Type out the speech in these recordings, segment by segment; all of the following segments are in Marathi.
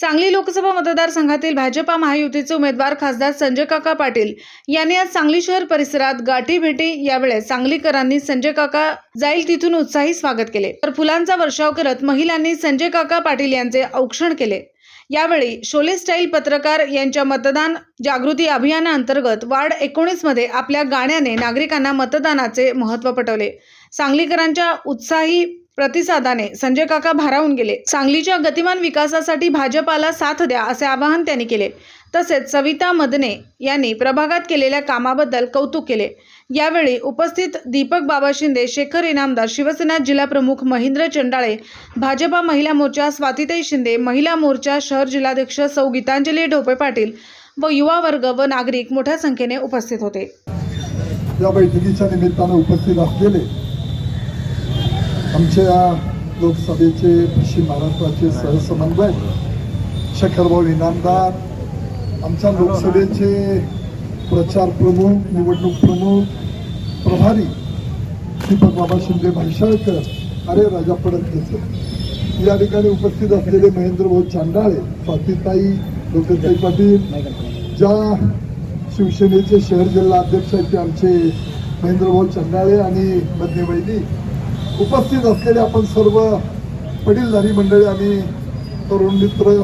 सांगली लोकसभा मतदारसंघातील भाजपा महायुतीचे उमेदवार खासदार संजय काका पाटील यांनी आज सांगली शहर परिसरात गाठी भेटी. यावेळेस सांगलीकरांनी संजय काका जाईल तिथून उत्साही स्वागत केले. तर फुलांचा वर्षाव करत महिलांनी संजय काका पाटील यांचे औक्षण केले. यावेळी शोले स्टाईल पत्रकार यांच्या मतदान जागृती अभियानाअंतर्गत वार्ड एकोणीसमध्ये आपल्या गाण्याने नागरिकांना मतदानाचे महत्त्व पटवले. सांगलीकरांच्या उत्साही प्रतिसादाने संजय काका भारावून गेले. सांगलीच्या गतिमान विकासासाठी भाजपाला साथ द्या असे आवाहन त्यांनी केले. तसेच सविता मदने यांनी प्रभागात केलेल्या कामाबद्दल कौतुक केले. यावेळी उपस्थित दीपक बाबा शिंदे शेखर इनामदार शिवसेना जिल्हाप्रमुख महेंद्र चंडाळे भाजपा महिला मोर्चा स्वातिताई शिंदे महिला मोर्चा शहर जिल्हाध्यक्ष सौ गीतांजली ढोपे पाटील व युवा वर्ग व नागरिक मोठ्या संख्येने उपस्थित होते. या बैठकीच्या निमित्तानं उपस्थित असलेले आमच्या लोकसभेचे पश्चिम महाराष्ट्राचे सहसमन्वय शेखरभाऊ इनामदार आमच्या लोकसभेचे प्रचार प्रमुख निवडणूक प्रमुख प्रभारी दीपक बाबा शिंदे म्हैसाळकर अरे राजा पडत या ठिकाणी उपस्थित असलेले महेंद्र भाऊ चांडाळे स्वातीताई लोकताई पाटील ज्या शिवसेनेचे शहर जिल्हा अध्यक्ष आहेत ते आमचे महेंद्रभाऊ चंडाळे आणि बदने वैदी उपस्थित असलेले आपण सर्व वडीलधारी मंडळी आणि तरुण मित्र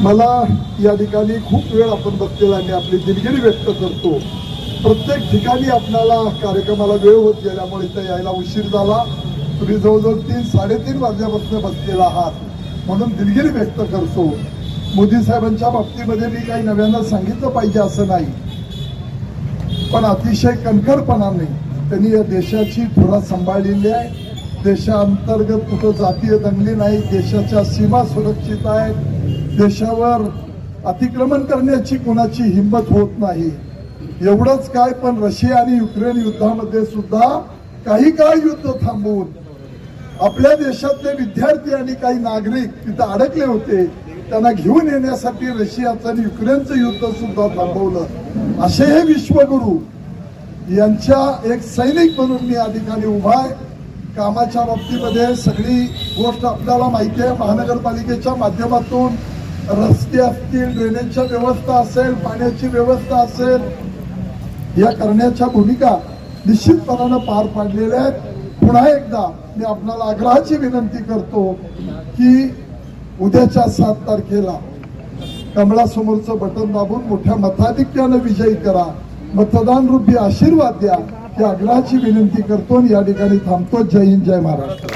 मला या ठिकाणी खूप वेळ आपण बसलेला आणि आपली दिलगिरी व्यक्त करतो. प्रत्येक ठिकाणी आपल्याला कार्यक्रमाला वेळ होत गेल्यामुळे इथं यायला उशीर झाला. तुम्ही जवळजवळ तीन साडेतीन वाजल्यापासून बसलेला आहात. म्हणून दिलगिरी व्यक्त करतो. मोदी साहेबांच्या बाबतीमध्ये मी काही नव्यानं सांगितलं पाहिजे असं नाही. पण अतिशय कणखरपणाने त्यांनी या देशाची धुरा सांभाळलेली आहे. देशांतर्गत कुठं जातीय दंगली नाही देशाच्या सीमा सुरक्षित आहेत. देशावर अतिक्रमण करण्याची कोणाची हिंमत होत नाही. एवढंच काय पण रशिया आणि युक्रेन युद्धामध्ये सुद्धा काही काळ युद्ध थांबवून आपल्या देशातले विद्यार्थी आणि काही नागरिक तिथं अडकले होते. त्यांना घेऊन येण्यासाठी रशियाचं आणि युक्रेनचं युद्ध सुद्धा थांबवलं. असे हे विश्वगुरु यांच्या एक सैनिक म्हणून मी या ठिकाणी उभा आहे. कामाच्या बाबतीमध्ये सगळी गोष्ट आपल्याला माहिती आहे. महानगरपालिकेच्या माध्यमातून रस्ते असतील ड्रेनेजच्या व्यवस्था असेल पाण्याची व्यवस्था असेल या करण्याच्या भूमिका निश्चितपणानं पार पाडलेल्या आहेत. पुन्हा एकदा मी आपल्याला आग्रहाची विनंती करतो की उद्याच्या सात तारखेला कमळासमोरचं बटन दाबून मोठ्या मताधिक्यानं विजयी करा. मतदान रूपी आशीर्वाद द्या. या आग्रहाची विनंती करतो आणि या ठिकाणी थांबतो. जय हिंद जय महाराष्ट्र.